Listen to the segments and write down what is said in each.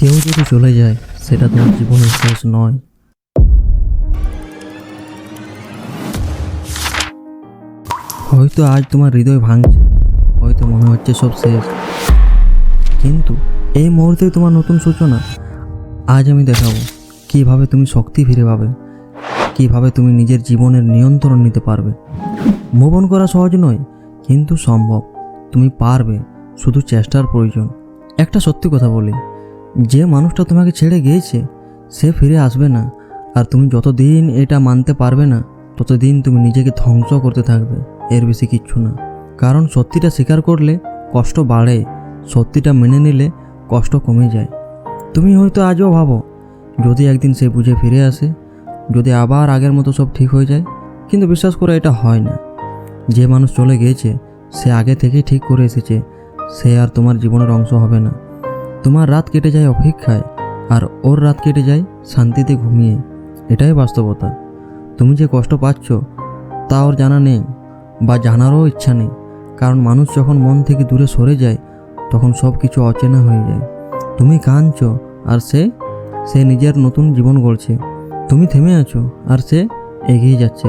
কেউ যদি চলে যায়, সেটা তোমার জীবনের শেষ নয়। হয়তো আজ তোমার হৃদয় ভাঙছে, হয়তো মনে হচ্ছে সব শেষ। কিন্তু এই মুহূর্তে তোমার নতুন সূচনা। আজ আমি দেখাবো কীভাবে তুমি শক্তি ফিরে পাবে, কীভাবে তুমি নিজের জীবনের নিয়ন্ত্রণ নিতে পারবে। মোবন করা সহজ নয়, কিন্তু সম্ভব। তুমি পারবে, শুধু চেষ্টার প্রয়োজন। একটা সত্যি কথা বলি যে মানুষটা তোমাকে ছেড়ে গিয়েছে, সে ফিরে আসবে না। আর তুমি যতদিন এটা মানতে পারবে না, ততদিন তুমি নিজেকে ধ্বংস করতে থাকবে, এর বেশি কিচ্ছু না। কারণ সত্যিটা স্বীকার করলে কষ্ট বাড়ে, সত্যিটা মেনে নিলে কষ্ট কমে যায়। তুমি হয়তো আজও ভাবো, যদি একদিন সে বুঝে ফিরে আসে, যদি আবার আগের মতো সব ঠিক হয়ে যায়, কিন্তু বিশ্বাস করে এটা হয় না। যে মানুষ চলে গিয়েছে, সে আগে থেকেই ঠিক করে এসেছে, সে আর তোমার জীবনের অংশ হবে না। তোমার রাত কেটে যায় অপেক্ষায়, আর ওর রাত কেটে যায় শান্তিতে ঘুমিয়ে। এটাই বাস্তবতা। তুমি যে কষ্ট পাচ্ছ, তা ওর জানা নেই, বা জানারও ইচ্ছা নেই। কারণ মানুষ যখন মন থেকে দূরে সরে যায়, তখন সব কিছু অচেনা হয়ে যায়। তুমি কাঁদছ, আর সে সে নিজের নতুন জীবন গড়ছে। তুমি থেমে আছো, আর সে এগিয়ে যাচ্ছে।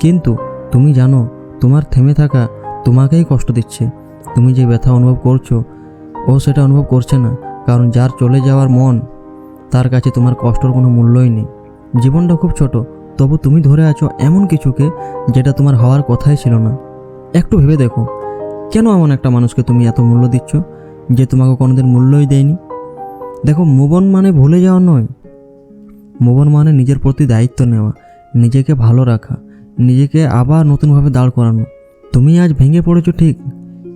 কিন্তু তুমি জানো, তোমার থেমে থাকা তোমাকেই কষ্ট দিচ্ছে। তুমি যে ব্যথা অনুভব করছ ও সেটা অনুভব করছে না, কারণ যার চলে যাওয়ার মন, তার কাছে তোমার কষ্টর কোনো মূল্যই নেই। জীবনটা খুব ছোট, তবু তুমি ধরে আছো এমন কিছুকে যেটা তোমার হওয়ার কথাই ছিল না। একটু ভেবে দেখো, কেন এমন একটা মানুষকে তুমি এত মূল্য দিচ্ছ, যে তোমাকে কোনোদিন মূল্যই দেয়নি? দেখো, মোবন মানে ভুলে যাওয়া নয়। মোবন মানে নিজের প্রতি দায়িত্ব নেওয়া, নিজেকে ভালো রাখা, নিজেকে আবার নতুনভাবে দাঁড় করানো। তুমি আজ ভেঙে পড়েছো ঠিক,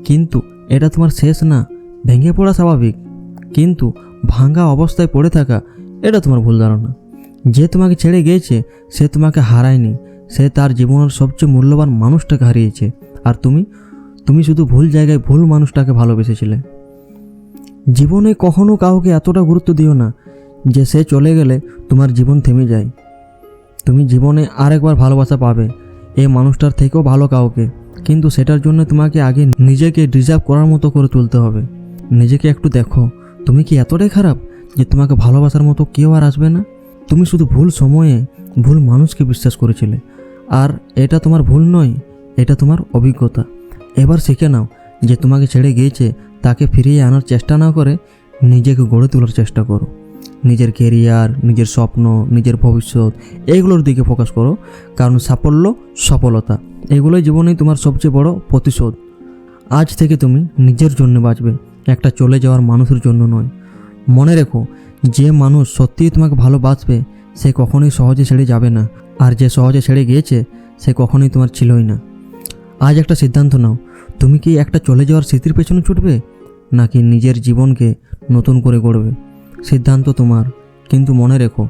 কিন্তু এটা তোমার শেষ না। ভেঙে পড়া স্বাভাবিক, কিন্তু ভাঙা অবস্থায় পড়ে থাকা, এটা তোমার ভুল ধারণা। যে তোমাকে ছেড়ে গিয়েছে, সে তোমাকে হারায়নি, সে তার জীবনের সবচেয়ে মূল্যবান মানুষটাকে হারিয়েছে। আর তুমি তুমি শুধু ভুল জায়গায় ভুল মানুষটাকে ভালোবেসেছিলে। জীবনে কখনো কাউকে এতটা গুরুত্ব দিও না যে সে চলে গেলে তোমার জীবন থেমে যায়। তুমি জীবনে আরেকবার ভালোবাসা পাবে এই মানুষটার থেকেও ভালো কাউকে, কিন্তু সেটার জন্য তোমাকে আগে নিজেকে ডিজার্ভ করার মতো করে তুলতে হবে। নিজেকে একটু দেখো। তুমি কি এতটাই খারাপ যে তোমাকে ভালোবাসার মতো কেউ আর আসবে না? তুমি শুধু ভুল সময়ে ভুল মানুষকে বিশ্বাস করেছিলে। আর এটা তোমার ভুল নয়, এটা তোমার অভিজ্ঞতা। এবার শিখে নাও যে তোমাকে ছেড়ে গিয়েছে, তাকে ফিরিয়ে আনার চেষ্টা না করে নিজেকে গড়ে তোলার চেষ্টা করো। নিজের কেরিয়ার নিজের স্বপ্ন, নিজের ভবিষ্যৎ এইগুলোর দিকে ফোকাস করো। কারণ সাফল্য সফলতা, এগুলোই জীবনে তোমার সবচেয়ে বড় প্রতিশোধ। আজ থেকে তুমি নিজের জন্য বাঁচবে। একটা চলে যাওয়ার মানুষের জন্য নয়। মনে রেখো, যে মানুষ সত্যিই তোমাকে ভালোবাসবে, সে কখনোই সহজে ছেড়ে যাবে না। আর যে সহজে ছেড়ে গিয়েছে, সে কখনোই তোমার ছিলই না। আজ একটা সিদ্ধান্ত নাও, তুমি কি একটা চলে যাওয়ার স্মৃতির পেছনে ছুটবে, নাকি নিজের জীবনকে নতুন করে গড়বে? সিদ্ধান্ত তোমার, কিন্তু মনে রেখো,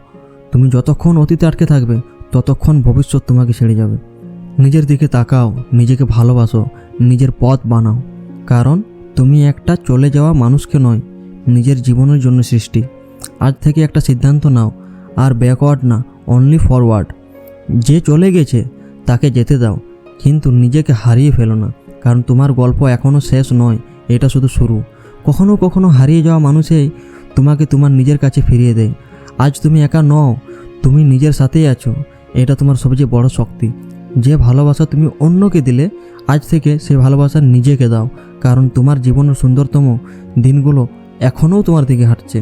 তুমি যতক্ষণ অতীতে আটকে থাকবে, ততক্ষণ ভবিষ্যৎ তোমাকে ছেড়ে যাবে। নিজের দিকে তাকাও, নিজেকে ভালোবাসো, নিজের পথ বানাও। কারণ তুমি একটা চলে যাওয়া মানুষকে নয়, নিজের জীবনের জন্য সৃষ্টি। আজ থেকে একটা সিদ্ধান্ত নাও, আর ব্যাকওয়ার্ড না অনলি ফরওয়ার্ড যে চলে গেছে, তাকে যেতে দাও, কিন্তু নিজেকে হারিয়ে ফেলো না, কারণ তোমার গল্প এখনও শেষ নয়, এটা শুধু শুরু। কখনো কখনো হারিয়ে যাওয়া মানুষই তোমাকে তোমার নিজের কাছে ফিরিয়ে দেয়। আজ তুমি একা নও, তুমি নিজের সাথেই আছো, এটা তোমার সবচেয়ে বড় শক্তি। যে ভালোবাসা তুমি অন্যকে দিলে আজ থেকে সে ভালোবাসা নিজেকে দাও, কারণ তোমার জীবনের সুন্দরতম দিনগুলো এখনও তোমার দিকে হাঁটছে।